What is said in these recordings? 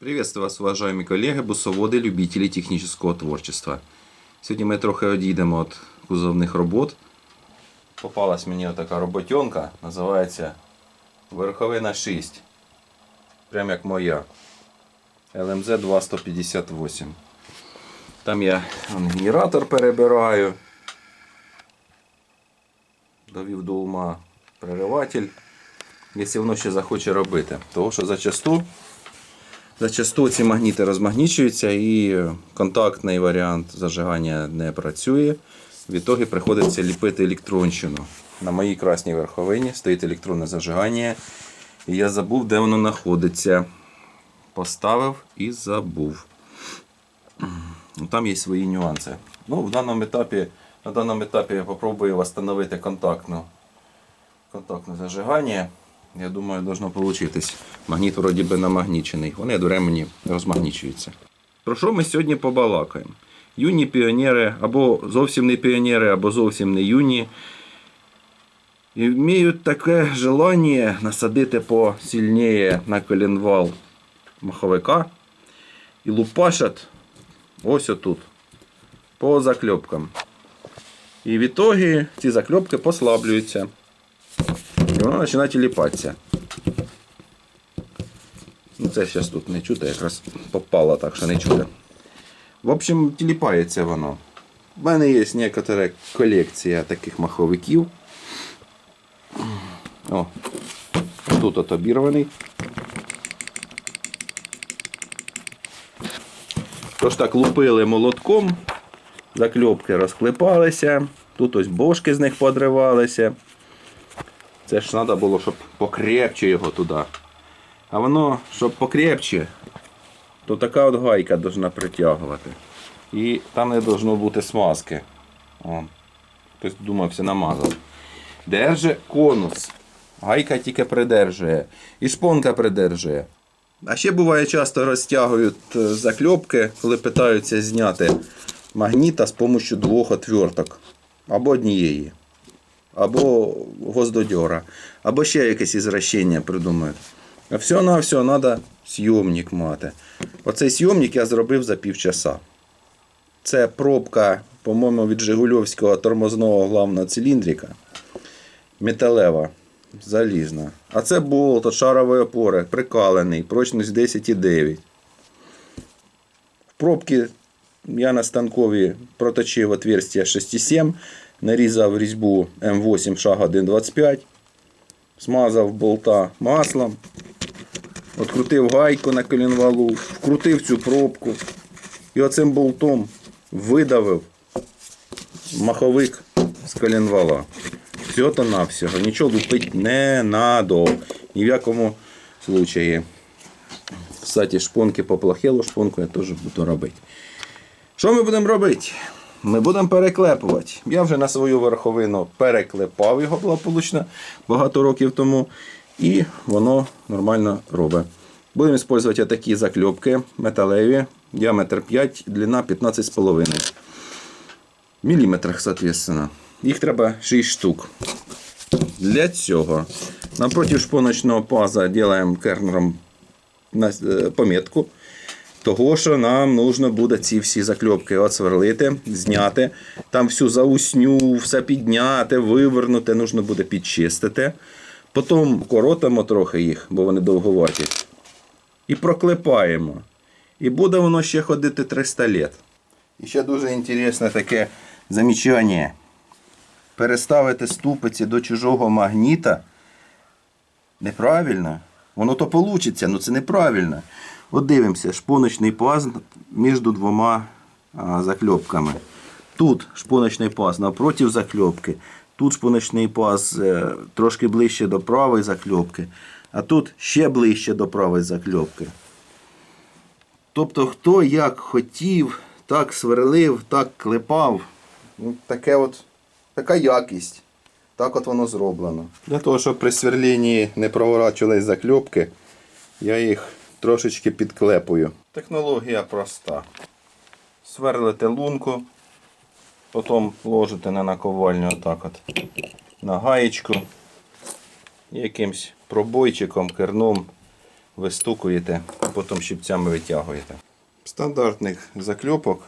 Приветствую вас, уважаемі колеги, бусоводи, любителі технічного творчества. Сьогодні ми трохи одійдемо від кузовних робот. Попалась мені така роботенка, називається Верховина 6. Прям як моя. ЛМЗ 2158. Там я генератор перебираю. Довів до ума перериватель. Якщо воно ще захоче робити. Тому що зачасту Зачасту ці магніти розмагнічуються і контактний варіант зажигання не працює. В ітогі приходиться ліпити електронщину. На моїй красній верховині стоїть електронне зажигання. І я забув, де воно знаходиться. Поставив і забув. Ну, Там є свої нюанси. Ну, в даному етапі, на даному етапі я попробую встановити контактне зажигання. Я думаю, должно получитись. Магніт вроді би намагнічений. Вони до времени розмагнічуються. Про що ми сьогодні побалакаємо? Юні піонери, або зовсім не піонери, або зовсім не юні. І вміють таке желання насадити посильніше на коленвал маховика і лупашать ось отут, по закльопкам. І в ітогі ці закльопки послаблюються. І вона починає тіліпатися. Ну, це зараз тут не чути, якраз попало так, що не чути. В общем, тіліпається воно. У мене є некотора колекція таких маховиків. О, тут от обірваний. Тож так лупили молотком, закльопки розклепалися, тут ось бошки з них подривалися. Це ж треба було, щоб покрепче його туди. А воно, щоб покрепче, то така от гайка повинна притягувати. І там не повинно бути смазки. О, хтось думався намазав. Держи конус. Гайка тільки придержує. І шпонка придержує. А ще буває часто розтягують е, закльопки, коли питаються зняти магніта з допомогою двох отверток. Або однієї або гвоздодьора, або ще якесь ізращення придумають. А все на все треба зйомник мати. Оцей зйомник я зробив за півчаса. Це пробка, по-моєму, від Жигульовського тормозного главного циліндрика. Металева, залізна. А це болт від шарової опори, прикалений, прочність 10,9. В пробки я на станкові проточив отверстие 6,7, нарізав різьбу М8 шаг 1,25, смазав болта маслом, відкрутив гайку на коленвалу, вкрутив цю пробку і оцим болтом видавив маховик з коленвала. Всього то навсього. Нічого лупить не надо. Ні в якому случаї. Кстати, шпонки поплахело, шпонку я теж буду робити. Що ми будемо робити? Ми будемо переклепувати. Я вже на свою верховину переклепав його благополучно багато років тому. І воно нормально робить. Будемо використовувати такі закльопки металеві, діаметр 5, длина 15,5 міліметрах, соответственно. Їх треба 6 штук. Для цього напроти шпоночного паза робимо кернером е, пометку. Того, що нам нужно буде ці всі закльопки отсверлити, зняти, там всю заусню, все підняти, вивернути, нужно буде підчистити. Потім коротимо трохи їх, бо вони довговаті. І проклепаємо. І буде воно ще ходити 300 літ. І ще дуже інтересне таке замічання. Переставити ступиці до чужого магніта неправильно. Воно то вийде, але це неправильно. От дивимося, шпоночний паз між двома закльопками. Тут шпоночний паз напроти закльопки. Тут шпоночний паз е, трошки ближче до правої закльопки, а тут ще ближче до правої закльопки. Тобто, хто як хотів, так сверлив, так клепав. Ну, таке от, така якість. Так от воно зроблено. Для того, щоб при сверлінні не проворачувались закльопки, я їх трошечки підклепую. Технологія проста. Сверлите лунку, потім ложите на наковальню отак от на гаєчку, якимсь пробойчиком, керном вистукуєте, потім щипцями витягуєте. Стандартних закльопок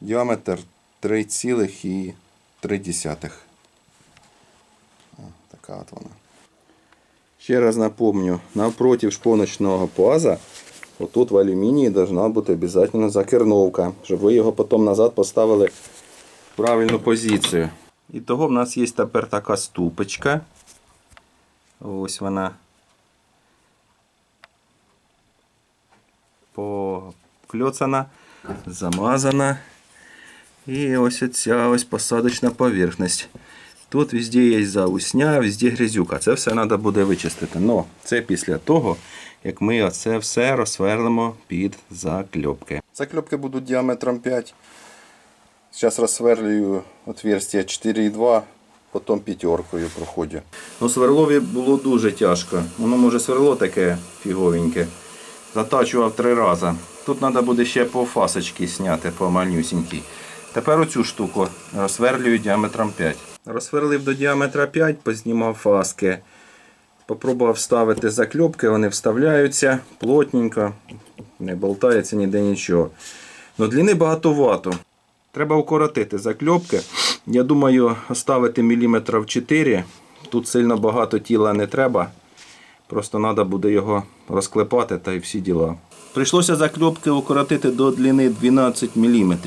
діаметр 3,3. Така от вона. Ще раз напомню, навпроти шпоночного паза, отут в алюмінії должна бути обов'язково закерновка, щоб ви його потім назад поставили в правильну позицію. І того в нас є тепер така ступочка. Ось вона. Покльоцана, замазана. І ось оця ось посадочна поверхність. Тут везде є заусня, везде грязюка. Це все треба буде вичистити. Но це після того, як ми оце все розсверлимо під закльопки. Закльопки будуть діаметром 5. Зараз розсверлюю отверстие 4,2, потім п'ятеркою проходжу. Ну, сверлові було дуже тяжко. Воно може сверло таке фіговеньке. Затачував три рази. Тут треба буде ще по фасочці зняти, по малюсінькій. Тепер оцю штуку розсверлюю діаметром 5. Розсверлив до діаметра 5, познімав фаски. Попробував вставити закльопки, вони вставляються плотненько, не болтається ніде нічого. Но длини багатовато. Треба укоротити закльопки. Я думаю, оставити міліметрів 4. Тут сильно багато тіла не треба. Просто треба буде його розклепати та й всі діла. Прийшлося закльопки укоротити до длини 12 мм.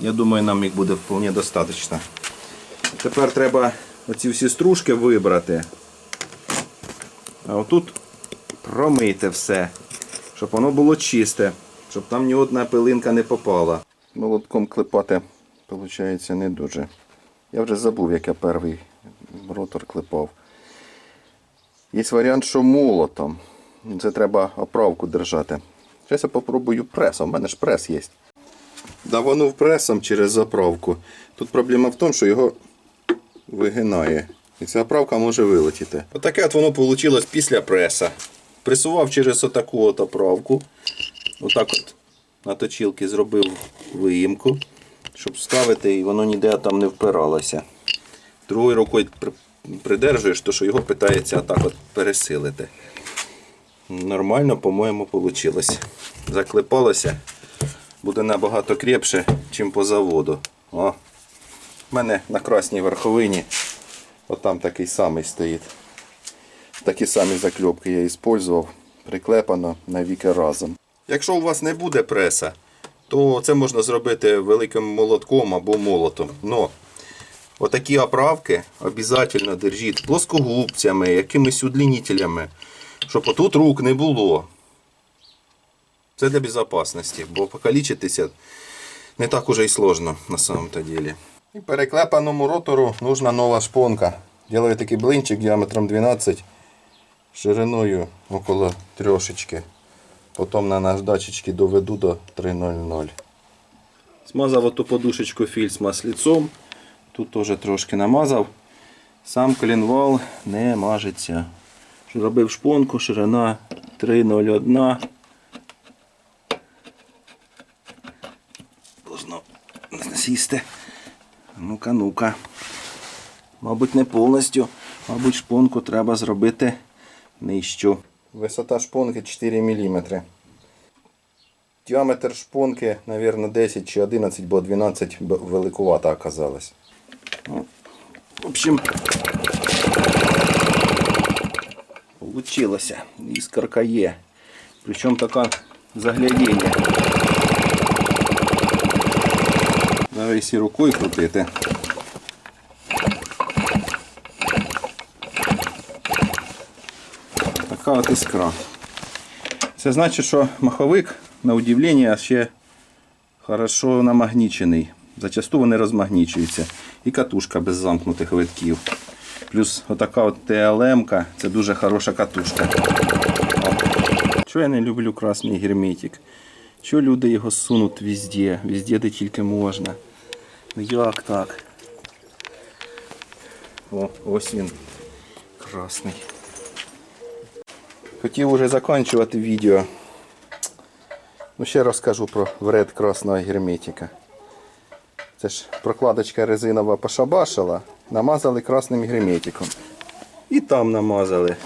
Я думаю, нам їх буде вполне достатньо. Тепер треба оці всі стружки вибрати. А отут промити все, щоб воно було чисте, щоб там ні одна пилинка не попала. Молотком клепати, виходить, не дуже. Я вже забув, як я перший ротор клепав. Є варіант, що молотом. Це треба оправку держати. Зараз я попробую пресом. У мене ж прес є. Даванув пресом через заправку. Тут проблема в тому, що його вигинає. І ця оправка може вилетіти. Отаке от воно вийшло після преса. Пресував через отаку от оправку. Отак от на точілки зробив виїмку, щоб вставити і воно ніде там не впиралося. Другою рукою придержуєш, то що його питається отак от пересилити. Нормально, по-моєму, вийшло. Заклепалося. Буде набагато крепше, ніж по заводу. О, у мене на красній верховині отам такий самий стоїть. Такі самі закльопки я використовував. Приклепано навіки разом. Якщо у вас не буде преса, то це можна зробити великим молотком або молотом. Но отакі оправки обов'язково держіть плоскогубцями, якимись удлінителями, щоб отут рук не було. Це для безпечності, бо покалічитися не так уже і сложно на самом-то деле. І переклепаному ротору нужна нова шпонка. Делаю такий блинчик діаметром 12, шириною около трошечки. Потім на наждачечки доведу до 3.00. Смазав оту подушечку фільц масліцом. Тут теж трошки намазав. Сам колінвал не мажеться. Робив шпонку, ширина 3.01. Должно сісти. Ну-ка, ну-ка. Мабуть, не повністю. Мабуть, шпонку треба зробити нижчу. Висота шпонки 4 мм. Діаметр шпонки, мабуть, 10 чи 11, бо 12 б- великувата оказалась. Ну, в общем, получилося. Іскорка є. Причому така заглядіння. Навіть і рукою крутити. Така от іскра. Це значить, що маховик, на удивлення, ще хорошо намагнічений. Зачасту вони розмагнічуються. І катушка без замкнутих витків. Плюс отака от ТЛМ, це дуже хороша катушка. Чого я не люблю красний герметик? Чого люди його сунуть везде, везде, де тільки можна. Як так? О, ось він. Красний. Хотів уже закінчувати відео. Ну, ще розкажу про вред красного герметика. Це ж прокладочка резинова пошабашила, намазали красним герметиком. І там намазали.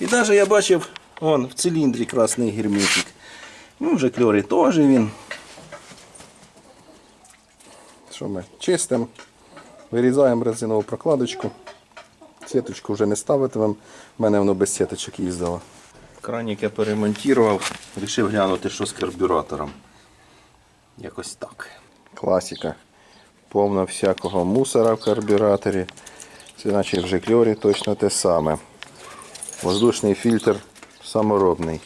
І навіть я бачив Вон в циліндрі красний герметик. Ну, вже кльорі теж він. Що ми чистимо, вирізаємо резинову прокладочку. Сіточку вже не ставитимемо. У мене воно без сіточок їздило. Кранік я перемонтував, вирішив глянути, що з карбюратором. Якось так. Класика. Повно всякого мусора в карбюраторі. Це наче в жикльорі точно те саме. Воздушний фільтр саморобний.